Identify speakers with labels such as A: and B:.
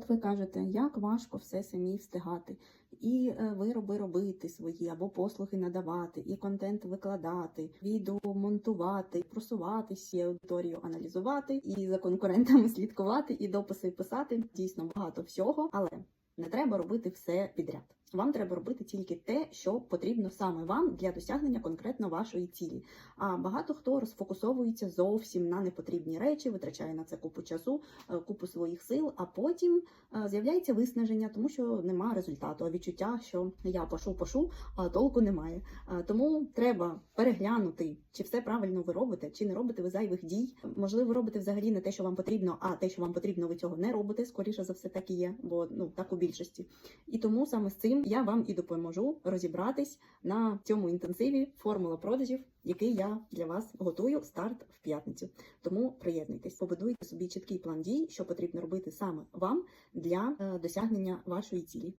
A: Наприклад, ви кажете, як важко все самі встигати, і е, вироби робити свої, або послуги надавати, і контент викладати, відео монтувати, просуватись, і аудиторію аналізувати, і за конкурентами слідкувати, і дописи писати. Дійсно багато всього, але не треба робити все підряд. Вам треба робити тільки те, що потрібно саме вам для досягнення конкретно вашої цілі. А багато хто розфокусовується зовсім на непотрібні речі, витрачає на це купу часу, е, купу своїх сил, а потім е, з'являється виснаження, тому що нема результату, а відчуття, що я пошу, пошу, а толку немає. Е, Тому треба переглянути, чи все правильно ви робите, чи не робите ви зайвих дій. Можливо, робите взагалі не те, що вам потрібно, а те, що вам потрібно, ви цього не робите. Скоріше за все, так і є, бо ну так у більшості. І тому саме з цим я вам і допоможу розібратись на цьому інтенсиві формула продажів, який я для вас готую старт в п'ятницю. Тому приєднуйтесь, побудуйте собі чіткий план дій, що потрібно робити саме вам для е, досягнення вашої цілі.